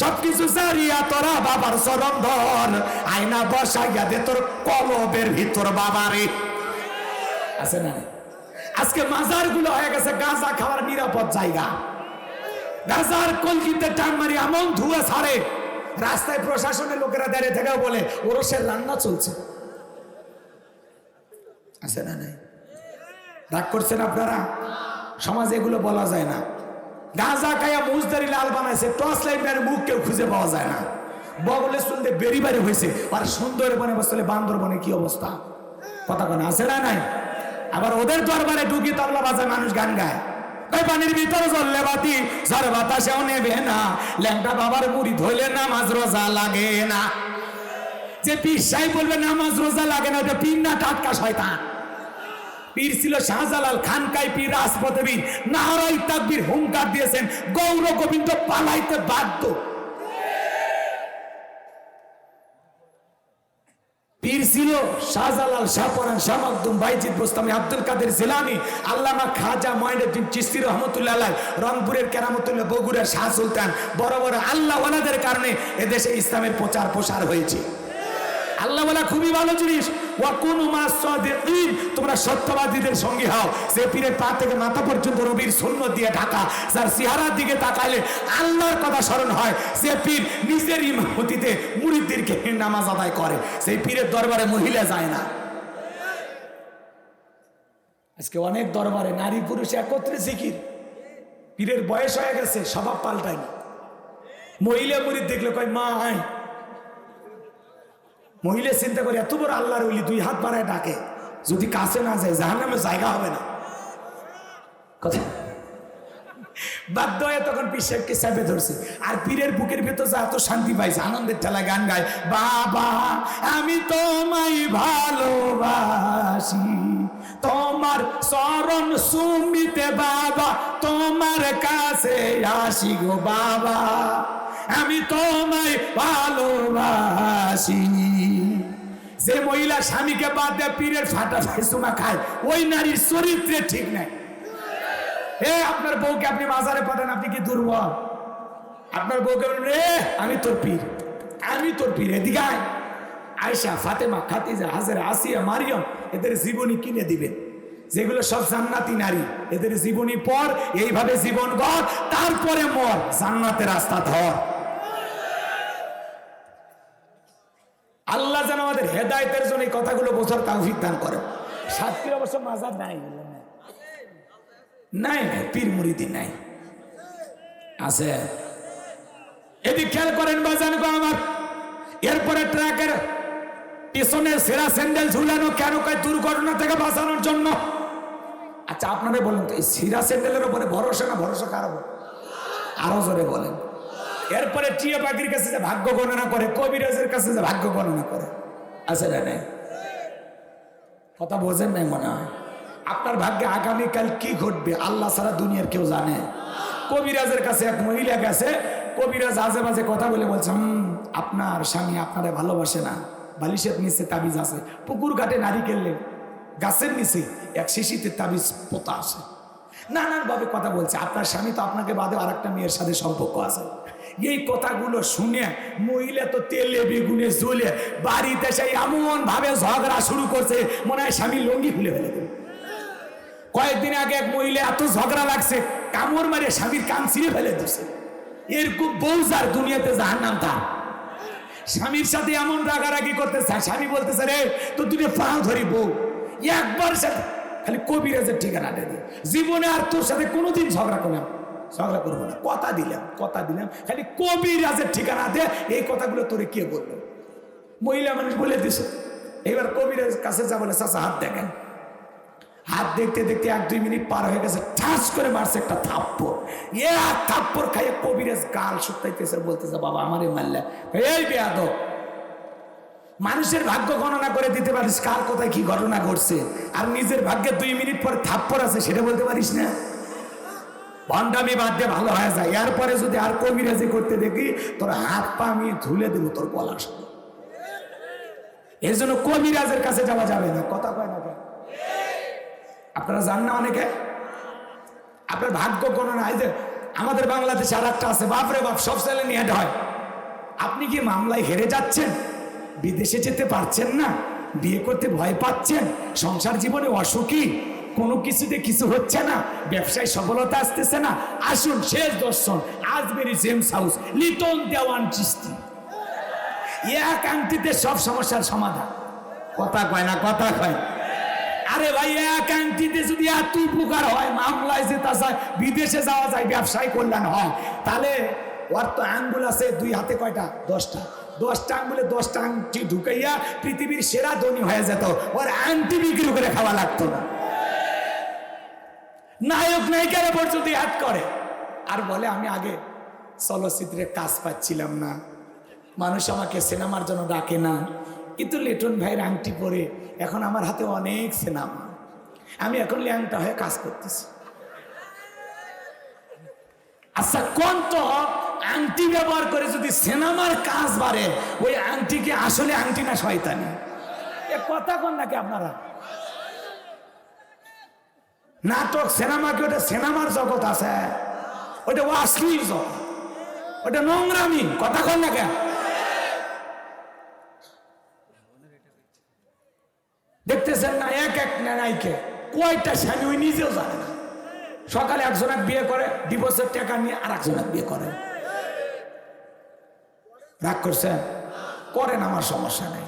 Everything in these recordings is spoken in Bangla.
সবকিছু সারিয়া তোরা বাবার চরণ ধর আয়না বসাইয়া দে তোর কলবের ভিতর বাবারে। আছে না আজকে মাজারগুলো হয়ে গেছে গাঁজা খাওয়ার নিরাপদ জায়গা। গাজার কলকিতে টান মারি এমন ধুয়া ছাড়ে। রাস্তায় প্রশাসনের লোকেরা দাঁড়িয়ে থেকে বলে, ওরসের রান্না চলছে। আছে না নাই? রাগ করছেন আপনারা? সমাজে এগুলো বলা যায় না। গাঁজা খাইয়া মুজদারি লাল বানাইছে, টর্চ লাইটের মুখ কেউ খুঁজে পাওয়া যায় না। বগলে শুনতে বেরি বাড়ি হয়েছে আর সুন্দর সুন্দরবনে বসলে বান্দর বান্দরবনে কি অবস্থা? কথা কোনো, আছে না নাই? আবার ওদের দরবারে ঢুকি তবলা বাজায় মানুষ গান গায়। ওই পানির ভিতরে জললে বাতি, ঝড় বাতাসেও নেবে না। ল্যাংটা বাবার মুড়ি ধরলে নামাজ রোজা লাগে না। যে সাহেব বলবে, নামাজ রোজা লাগে না, ওটা পীর না টাটকা শয়তান। পীর ছিল শাহজালাল খানকাই পীর রাজপথে বীর নাহরাই তাকবীর হুঙ্কার দিয়েছেন, গৌর গোবিন্দ পালাইতে বাধ্য। পীর ছিল শাহজালাল শাহপরান শাহ মাকদুম বাইজিদ বোস্তামি, আব্দুল কাদের জিলানি, আল্লামা খাজা মঈনুদ্দিন চিস্তি রহমতুল্লাহ, রংপুরের কেরামতুল্লাহ বগুড়ার শাহ সুলতান। বড় বড় আল্লাহ ওনাদের কারণে এদেশে ইসলামের প্রচার প্রসার হয়েছে। আল্লাহ বলা খুবই ভালো জিনিস তোমরা সত্যবাদীদের সঙ্গে হও। সে পীরের পা থেকে মাথা পর্যন্ত রবির সুন্নত দিয়ে ঢাকা, যার চেহারার দিকে তাকাইলে আল্লাহর কথা স্মরণ হয় সে পীর নিজের ইমামতিতে মুরিদদেরকে নামাজ আদায় করে। সেই পীরের দরবারে মহিলা যায় না। আজকে অনেক দরবারে নারী পুরুষ একত্রে জিকির। পীরের বয়স হয়ে গেছে, স্বভাব পাল্টায়নি। মহিলা মুরিদ দেখলে কয়, মা, আয়। মহিলা চিন্তা করে, এত বড় আল্লাহর ওলি, দুই হাত বাড়ায় ডাকে। যদি কাছে না যায় জাহান নামে জায়গা হবে না। কথা। বাধ্য তখন পীর চাপে ধরছে। আর পীরের বুকের ভেতর যা এত শান্তি পাইছে, আনন্দের ঠেলা গান গায়, বাবা, আমি তোমায় ভালোবাসি। তোমার চরণ সুমিতে বাবা, তোমার কাছে আসি গো বাবা। আমি তোমায় ভালোবাসি। যে মহিলা স্বামীকে বাদ দিয়ে পীরের ফাটা ফাইসুমা খায়, ওই নারীর চরিত্রে ঠিক নাই। হে আপনার বউকে আপনি বাজারে পাঠান, আপনি কি দুর্বল? আপনার বউকে বলেন রে আমি তোর পীর, আমি তোর পীর, এদিকে আয়। আয়সা ফাতেমা খাতিজা হাজার, আসিয়া, মারিয়ম, এদের জীবনী কিনে দিবেন যেগুলো সব জান্নাতি নারী, এদের জীবনী পর, এইভাবে জীবন গড়, তারপরে মর, জান্নাতের রাস্তা ধর আল্লাহ যেন আমাদের হেদায়তের জন্য এই কথাগুলো বোঝার তাওফিক দান করে সাতটির অবশ্য মাজার নাই নাই নাই, পীর মুরিদি নাই। আছে। এদিক খেয়াল করেন বাজান গো আমার। এরপরে ট্রাকের পিছনে সেরা স্যান্ডেল ঝুলানো কেন কয় দুর্ঘটনা থেকে বাঁচানোর জন্য? আচ্ছা আপনারা বলেন তো সিরা স্যান্ডেলের উপরে ভরসা না ভরসা কারও আরও জোরে বলেন। এরপরে টিয়া পাখির কাছে যে ভাগ্য গণনা করে কবিরাজের কাছে যে ভাগ্য গণনা করে। আছে না কথা বোঝেন নাই মনে হয়? আপনার ভাগ্যে আগামীকাল কি ঘটবে আল্লাহ সারা দুনিয়ার কেউ জানে। কবিরাজের কাছে এক মহিলা গেছে কবিরাজ আজে বাজে কথা বলে বলছে "হুম, আপনার স্বামী আপনারে ভালোবাসে না। বালিশের নিচে তাবিজ আছে। পুকুর ঘাটে নারিকেল গাছের নিচে এক শিশিতে তাবিজ পোতা আছে। নানান ভাবে কথা বলছে। আপনার স্বামী তো আপনাকে বাদে আর একটা মেয়ের সাথে সম্পর্ক আছে। এই কথাগুলো শুনে মহিলা তো তেলে বেগুনে জ্বলে বাড়িতে সেই এমন ভাবে ঝগড়া শুরু করছে, মনে হয় স্বামী লঙ্গি খুলে ফেলে কয়েকদিন আগে এক মহিলা এত ঝগড়া লাগছে, কামড় মারে স্বামীর কান ছিঁড়ে ফেলে দিচ্ছে এরকম বউ যার, দুনিয়াতে যাহার নাম তার। স্বামীর সাথে এমন রাগারাগি করতেছে, স্বামী বলতেছে, রে তো তুমি পাও ধরি বউ। একবার সাথে খালি কবিরাজের ঠিকানা দে জীবনে আর তোর সাথে কোনোদিন ঝগড়া করলাম ঝগড়া করব না। কথা দিলাম কথা দিলাম। খালি কবিরাজের ঠিকানা দে, এই কথাগুলো তোরে কে বলল? মহিলা মানুষ বলে দিছে। এবার কবিরাজ কাছে যা বলে চাচা, হাত দেখেন। হাত দেখতে দেখতে এক দুই মিনিট পার হয়ে গেছে, ঠাস করে মারছে একটা থাপ্পড়। এ এক থাপ্পড় খাইয়ে কবিরাজ গাল শুকাইতেছে বলতেছে, বাবা, আমারে মারলে। এই বেয়াদব, মানুষের ভাগ্য গণনা করে দিতে পারিস, কার কোথায় কি ঘটনা ঘটছে? আর নিজের ভাগ্যে দুই মিনিট পর থাপ্পড় আছে, সেটা বলতে পারিস না? ভণ্ডামি বাদ দিয়ে ভালো হয়ে যায়। এরপরে যদি আর কবিরাজি করতে দেখি, তোর হাত পা আমি ধুলে দেবো, তোর গলার সাথে এর জন্য কবিরাজের কাছে যাওয়া যাবে না। কথা কয় না কেন? আপনারা জান না অনেকে? আপনার ভাগ্য গণনা এই যে আমাদের বাংলাদেশে আর একটা আছে বাপরে বাপ, সব ছেলে নিয়ে হয়। আপনি কি মামলায় হেরে যাচ্ছেন? বিদেশে যেতে পারছেন না? বিয়ে করতে ভয় পাচ্ছেন? সংসার জীবনে অসুখী? কোনো কিছুতে কিছু হচ্ছে না, ব্যবসায় সফলতা আসতেছে না। আসুন, শেষ দর্শন, আজমেরি জেমস হাউস লিটন দেওয়ান চিস্তি। এক আংটিতে সব সমস্যার সমাধান। কথা কয় না, কথা কয়। আরে ভাই, এক আংটিতে যদি এত উপকার হয়, মামলায় যেতে যায়, বিদেশে যাওয়া যায়, ব্যবসায় কল্যাণ হয়, তাহলে ওর তো আঙ্গুল আছে দুই হাতে কয়টা? দশটা। দশটা আঙ্গুলে দশটা আংটি ঢুকাইয়া পৃথিবীর সেরা ধনী হয়ে যেত। ওর আংটি বিক্রি করে খাওয়া লাগতো না। নায়ক নায়িকারা পর্যন্ত অ্যাড করে। আর বলে, আমি আগে চলচ্চিত্রে কাজ পাচ্ছিলাম না। মানুষ আমাকে সিনেমার জন্য ডাকে না। কিন্তু লিটন ভাইয়ের আংটি পরে এখন আমার হাতে অনেক সিনেমা। আমি এখন ল্যাংটা হয়ে কাজ করতেছি। আচ্ছা কোন তো আংটি ব্যবহার করে যদি সিনেমার কাজ বাড়ে, ওই আংটিকে আসলে আংটি না শয়তানি? এ কথা কোন নাকি আপনারা? নাটক সিনেমা কি? ওটা সিনেমার জগৎ আছে। ওটা অশ্লীল জগৎ। ওটা নোংরামি। কথা কন না কেন? দেখতেছেন না, এক এক নাইকে কয়টা স্বামী ওই নিজেও জানে না। সকালে একজনের বিয়ে করে ডিভোর্সের টাকা নিয়ে আর একজনের বিয়ে করে। রাগ করছেন? করেন, আমার সমস্যা নেই।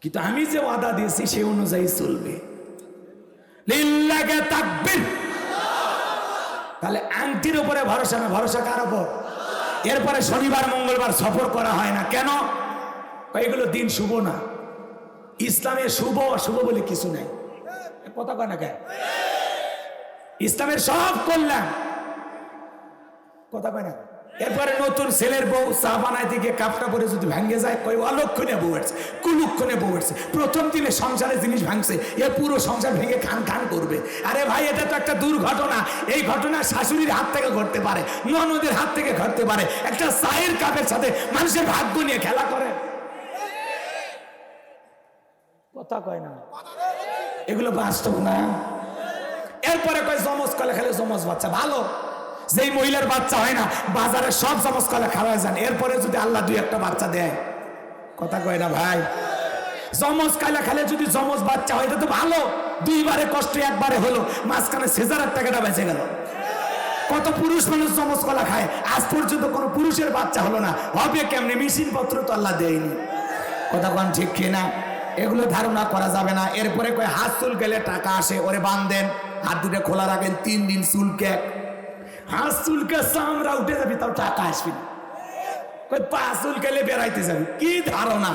কিন্তু আমি যে ওয়াদা দিয়েছি, সেই অনুযায়ী চলবে। লিল্লাগে তাকবীর। তাহলে আংটির উপরে ভরসা না, ভরসা কার উপর? এরপরে শনিবার, মঙ্গলবার সফর করা হয় না। কেন? এগুলো দিন শুভ না। ইসলামের শুভ, অশুভ বলে কিছু নাই। কথা কয় না কেন ইসলামের সব কল্যাণ। কথা কয় না এরপরে নতুন ছেলের বউ চা বানায় গিয়ে কাপটা পরে যদি ভাঙ্গে যায় কই অলক্ষণে বউ এসছে, কুলুক্ষণে বউ এসছে। প্রথম দিনে সংসারের জিনিস ভাঙছে, এ পুরো সংসার ভেঙে খান খান করবে। আরে ভাই, এটা তো একটা দুর্ঘটনা। এই ঘটনা শাশুড়ির হাত থেকে ঘটতে পারে, ননদের হাত থেকে ঘটতে পারে। একটা চায়ের কাপের সাথে মানুষের ভাগ্য নিয়ে খেলা করে। কথা কয় না। এগুলো বাস্তব না। এরপরে কয় জমজ কলে খেলে জমজ বাচ্চা, ভালো। যেই মহিলার বাচ্চা হয় না, বাজারে সব জমজ কলে খাওয়া যান। এরপরে যদি আল্লাহ দুই একটা বাচ্চা দেয়, কথা কয় না ভাই? জমজ কালা খালে যদি জমজ বাচ্চা হয় তো ভালো। দুইবারে কষ্ট, একবারে হলো। মাঝখানে সেজারের টাকাটা বেঁচে গেল। কত পুরুষ মানুষ জমজ কলা খায়, আজ পর্যন্ত কোনো পুরুষের বাচ্চা হলো না। হবে কেমনে? মেশিন পত্র তো আল্লাহ দেয়নি। কথা কোন ঠিক কিনা এগুলো ধারণা করা যাবে না। এরপরে কয়, হাত চুল গেলে টাকা আসে, ওরে বান্ধেন হাত দুটো খোলা রাখেন তিন দিন চুলকে হাত চুলকে উঠে যাবি তাও টাকা আসবি না। পা চুল বেড়াইতে যাবি। কি ধারণা?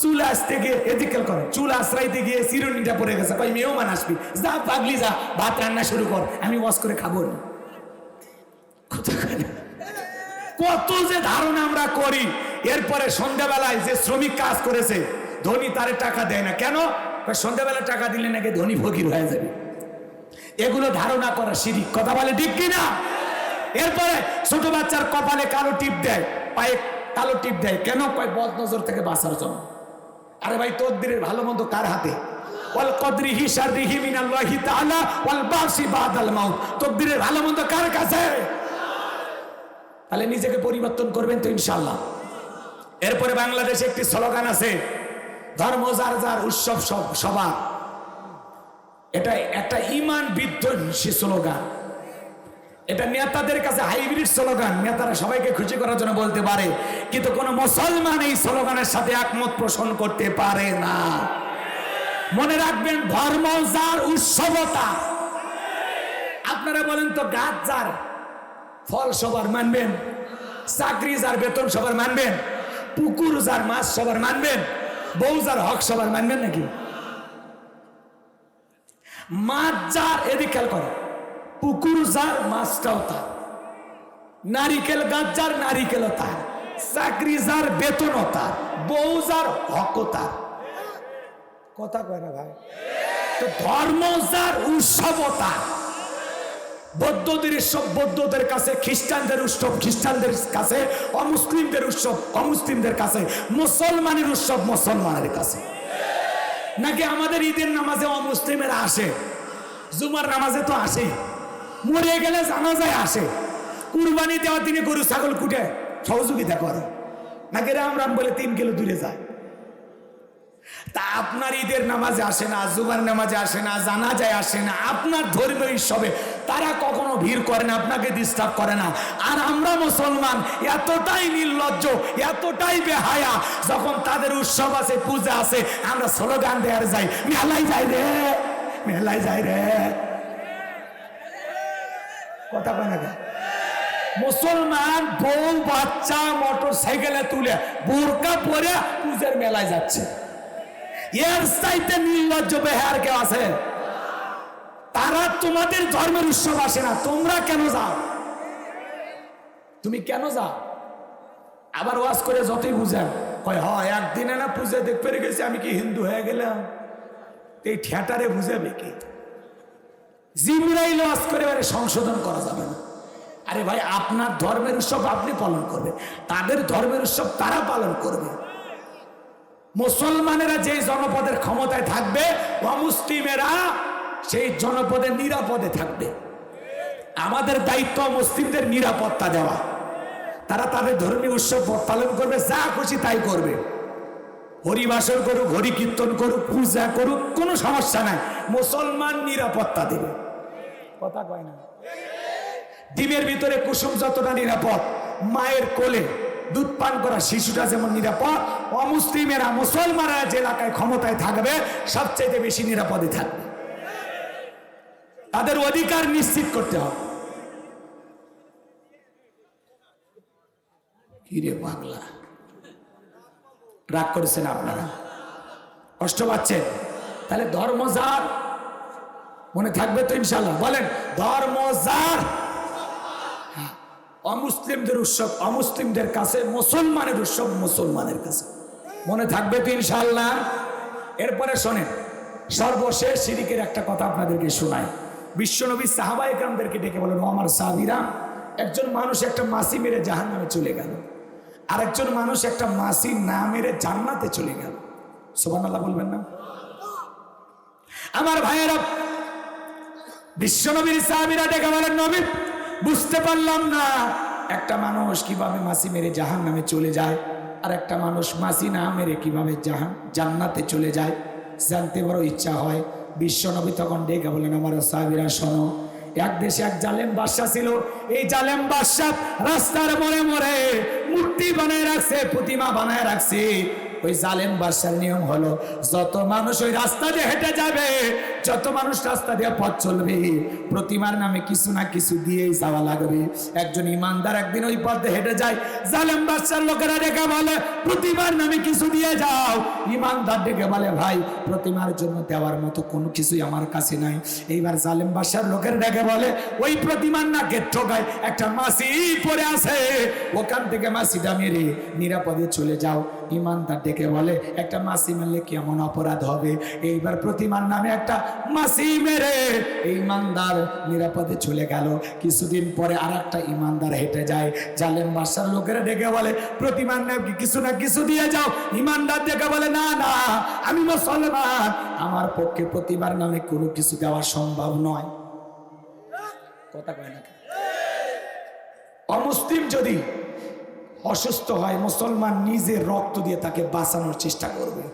চুল আসতে গিয়ে এদিকে করে। চুল আশ্রাইতে গিয়ে চিরুনিটা পড়ে গেছে। কই, মেহমান আসবি। যা পাগলি যা, ভাত রান্না শুরু কর। আমি ওয়াশ করে খাব না। কত যে ধারণা আমরা করি। এরপরে সন্ধ্যাবেলায় যে শ্রমিক কাজ করেছে, ধনী তারে টাকা দেয় না। কেন? সন্ধ্যাবেলা টাকা দিলে নাকি ধনী ফকির হয়ে যাবে। এগুলো ধারণা করা সিঁড়ি কথা বলে ঠিক কিনা? এরপরে ছোট বাচ্চার কপালে কালো টিপ দেয়, পায়ে কালো টিপ দেয়। কেন? কয় বদ নজর থেকে বাঁচার জন্য। আরে ভাই তদ্দিরের ভালো মন্দ কার হাতে? ভালো মন্দ কার কাছে? তাহলে নিজেকে পরিবর্তন করবেন তো ইনশাল্লাহ এরপরে বাংলাদেশে একটি স্লোগান আছে, ধর্ম যার যার উৎসব সব, সবার। এটা একটা ইমান বিধ্বংসী স্লোগান। এটা নেতাদের কাছে হাইব্রিড স্লোগান, নেতারা সবাইকে খুশি করার জন্য বলতে পারে, কিন্তু কোন মুসলমান এই স্লোগানের সাথে একমত পোষণ করতে পারে না। মনে রাখবেন, ধর্ম যার উৎসবতা। আপনারা বলেন তো, গাছ যার ফল সবার মানবেন, চাকরি যার বেতন সবার মানবেন, পুকুর যার মাছ সবার মানবেন, বউ যার হক সবার মানবেন নাকি? মাছ যার এদিক খেয়াল করো। পুকুর যার, মাছটাও তার। নারিকেল গাছ যার, নারিকেলও তার। চাকরি যার, বেতনও তার। বউ যার, হকও তার। কথা কয় না ভাই? তো ধর্ম যার উৎসবতা বৌদ্ধদের উৎসব, বৌদ্ধদের কাছে, খ্রিস্টানদের উৎসব, খ্রিস্টানদের কাছে, অমুসলিমদের উৎসব, অমুসলিমদের কাছে, মুসলমানের উৎসব, মুসলমানের কাছে। নাকি আমাদের ঈদের নামাজে অমুসলিমেরা আসে? জুমার নামাজে তো আসে। মরে গেলে জানাজায় আসে। কুরবানি দেওয়া তিনি গরু, ছাগল কুটে। সহযোগিতা করে। নাকি রাম রাম বলে তিন কিলো দূরে যায়। তা আপনার ঈদের নামাজে আসে না, জুমার নামাজে আসে না, জানাজায় আসে না। আপনার ধর্মীয় উৎসবে তারা কখনো ভিড় করে না, আপনাকে ডিস্টার্ব করে না। আর আমরা মুসলমান, এতটাই নির্লজ্জ, এতটাই বেহায়া, যখন তাদের উৎসব আছে পূজা আছে আমরা স্লোগান দেওয়ার যাই, মেলায় যাই রে, মেলায় যাই রে। কথা কয় না মুসলমান বউ, বাচ্চা মোটর সাইকেলে তুলে বোরকা পরে পূজার মেলায় যাচ্ছে। এর চাইতে নির্লজ্জ বেহার কেউ আছে? তারা তোমাদের ধর্মের উৎসব আসে না। তোমরা কেন যাও? তুমি কেন যাও? আবার ওয়াজ করে যতই বুঝেন কয়, হয়, একদিনে না পূজা দেখতে গেছি, আমি কি হিন্দু হয়ে গেলাম? এই ঠেটারে বুঝাবে কি? জিমরাইল ওয়াজ করে এবারে সংশোধন করা যাবে না। আরে ভাই, আপনার ধর্মের উৎসব আপনি পালন করবেন। তাদের ধর্মের উৎসব তারা পালন করবে। মুসলমানেরা যে জনপদের ক্ষমতায় থাকবে, অমুসলিমেরা সেই জনপদে নিরাপদে থাকবে। আমাদের দায়িত্ব মুসলিমদের নিরাপত্তা দেওয়া। তারা তাদের ধর্মীয় উৎসব পালন করবে, যা খুশি তাই করবে। হরিবাসর করুক হরি কীর্তন করুক, পূজা করুক, কোনো সমস্যা নাই। মুসলমান নিরাপত্তা দেবে। কথা কয় না? ডিমের ভিতরে কুসুম যতটা নিরাপদ, মায়ের কোলে দুধ পান করা শিশুটা যেমন নিরাপদ, অমুসলিমেরা মুসলমানরা যে এলাকায় ক্ষমতায় থাকবে সবচেয়ে বেশি নিরাপদে থাকবে। তাদের অধিকার নিশ্চিত করতে হবে। কিরে বাংলা রাগ করেছেন আপনারা? কষ্ট পাচ্ছেন? তাহলে ধর্ম যার। মনে থাকবে তো ইনশাল্লাহ বলেন ধর্ম যার। হ্যাঁ, অমুসলিমদের উৎসব অমুসলিমদের কাছে মুসলমানের উৎসব মুসলমানের কাছে। মনে থাকবে তো ইনশাল্লাহ এরপরে শোনেন সর্বশেষ সিরিকের একটা কথা আপনাদেরকে শোনায় বিশ্বনবী সাহাবা একরামদেরকে ডেকে বলেন ও আমার সাহাবিরা, একজন মানুষ একটা মাসি মেরে জাহান নামে চলে গেল। আরেকজন মানুষ একটা মাসি না মেরে জান্নাতে চলে গেল। সোমান আল্লাহ বলবেন না? আমার ভাইয়েরা, বিশ্বনবীর সাহাবিরা ডেকে বলেন, নবী, বুঝতে পারলাম না। একটা মানুষ কীভাবে মাসি মেরে জাহান নামে চলে যায়, আর একটা মানুষ মাসি না মেরে কীভাবে জাহান, জান্নাতে চলে যায়, জানতে বড় ইচ্ছা হয়। বিশ্বনবী তখন ডেকে বলেন, আমার সাহাবিরা, শোনো, এক দেশে এক জালেম বাদশাহ ছিল। এই জালেম বাদশাহ রাস্তার মরে মোড়ে মূর্তি বানায় রাখছে, প্রতিমা বানায় রাখছে। ওই জালেম বাদশার নিয়ম হলো, যত মানুষ ওই রাস্তা দিয়ে হেঁটে যাবে, যত মানুষ রাস্তা দিয়ে পথ চলবে, প্রতিমার নামে কিছু না কিছু দিয়েই যাওয়া লাগবে। একজন ইমানদার একদিন ওই পথে হেঁটে যায়, জালেম বাদশার লোকেরা ডেকে বলে, প্রতিমার নামে কিছু দিয়ে যাও। ইমানদার ডেকে বলে, ভাই, প্রতিমার জন্য দেওয়ার মতো কোনো কিছুই আমার কাছে নাই। এইবার জালেম বাদশার লোকের ডেকে বলে, ওই প্রতিমার না গেট ঠোকায় একটা মাসি পড়ে আছে। ওখান থেকে মাসিটা মেরে নিরাপদে চলে যাও। ইমানদার ডেকে বলে, একটা মাসি মারলে কেমন অপরাধ হবে? এইবার প্রতিমার নামে একটা মাসি মেরে এই ইমানদার নিরাপদে চলে গেল। কিছুদিন পরে আর একটা ইমানদার হেঁটে যায়। জালেম বাসার লোকেরা ডেকে বলে, প্রতিমার নামে কিছু না কিছু দিয়ে যাও? ইমানদার ডেকে বলে, না না, আমি মুসলমান। আমার পক্ষে প্রতিমার নামে কোনো কিছু দেওয়া সম্ভব নয়। কথা কয় না অমুসলিম যদি অসুস্থ হয়, মুসলমান নিজের রক্ত দিয়ে তাকে বাঁচানোর চেষ্টা করবে।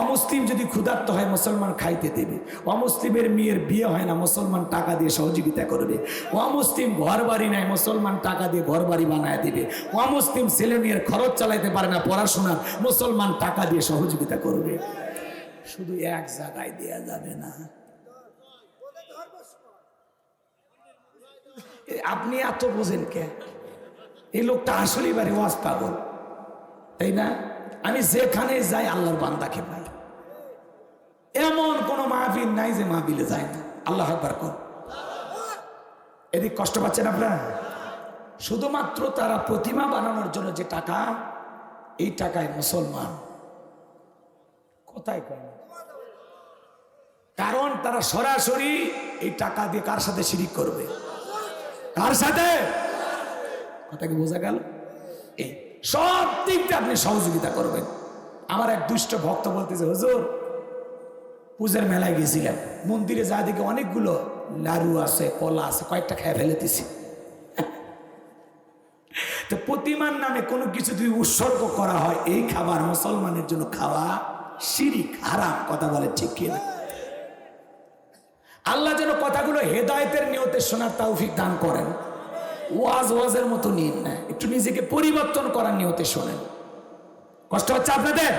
অমুসলিম যদি ক্ষুধার্ত হয়, মুসলমান খাইতে দেবে। অমুসলিমের মেয়ের বিয়ে হয় না, মুসলমান টাকা দিয়ে সহযোগিতা করবে। অমুসলিম ঘর বাড়ি নেয় মুসলমান টাকা দিয়ে ঘর বাড়ি বানায় দিবে। অমুসলিম ছেলে মেয়ের খরচ চালাইতে পারে না পড়াশোনার মুসলমান টাকা দিয়ে সহযোগিতা করবে। শুধু এক জায়গায় দেয়া যাবে না। আপনি এত বোঝেন কে? এই লোকটা আসলেই বাড়ি ওয়াজ পাগল, তাই না? আমি যেখানে যাই আল্লাহর বান্দাকে পাই। এমন কোন মাহফিল নাই যে মাহফিলে যায় না। আল্লাহ একবার কর। এদিক কষ্ট পাচ্ছেন আপনারা? শুধুমাত্র তারা প্রতিমা বানানোর জন্য যে টাকা, এই টাকায় মুসলমান। কোথায় কয় কারণ তারা সরাসরি এই টাকা দিয়ে কার সাথে শিরিক করবে? কার সাথে? কথা বোঝা গেল? এই, সব দিক দিয়ে আপনি সহযোগিতা করবেন। আমার এক দুষ্ট ভক্ত বলতেছে, হুজুর, পূজার মেলায় গেছিলাম। মন্দিরে যা দিকে অনেকগুলো লাড়ু আছে, কলা আছে, কয়েকটা খেয়ে ফেলেতেছি। তো প্রতিমার নামে কোনো কিছু যদি উৎসর্গ করা হয়, এই খাবার মুসলমানের জন্য খাওয়া শিরিক, হারাম, কথা বলে ঠিক কিনা আল্লাহ যেন কথাগুলো হেদায়েতের নিয়তে শোনার তৌফিক দান করেন। ওয়াজ ওয়াজের মতো নিন। না একটু নিজেকে পরিবর্তন করার নিয়তে শোনেন। কষ্ট হচ্ছে আপনাদের?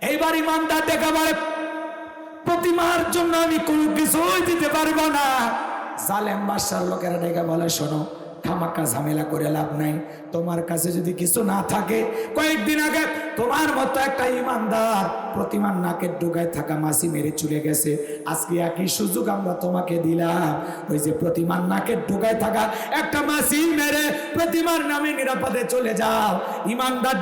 এইবার ইমানদার দেখাবার প্রতিমার জন্য আমি কোনো কিছুই দিতে পারব না। জালেম বাসার লোকেরা ডেকে বলে, শোনো খামাক্কা ঝামেলা করে লাভ নাই। তোমার কাছে যদি কিছু না থাকে, কয়েকদিন আগে তোমার মতো একটা ইমানদার প্রতিমার নাকের ডোগায় থাকা মাসি মেরে চলে গেছে। আজকে একই সুযোগ আমরা তোমাকে দিলাম। ওই যে প্রতিমার নাকের ডোগায় থাকা একটা মাসি মেরে প্রতিমার নামে নিরাপদে চলে যাও। ইমানদার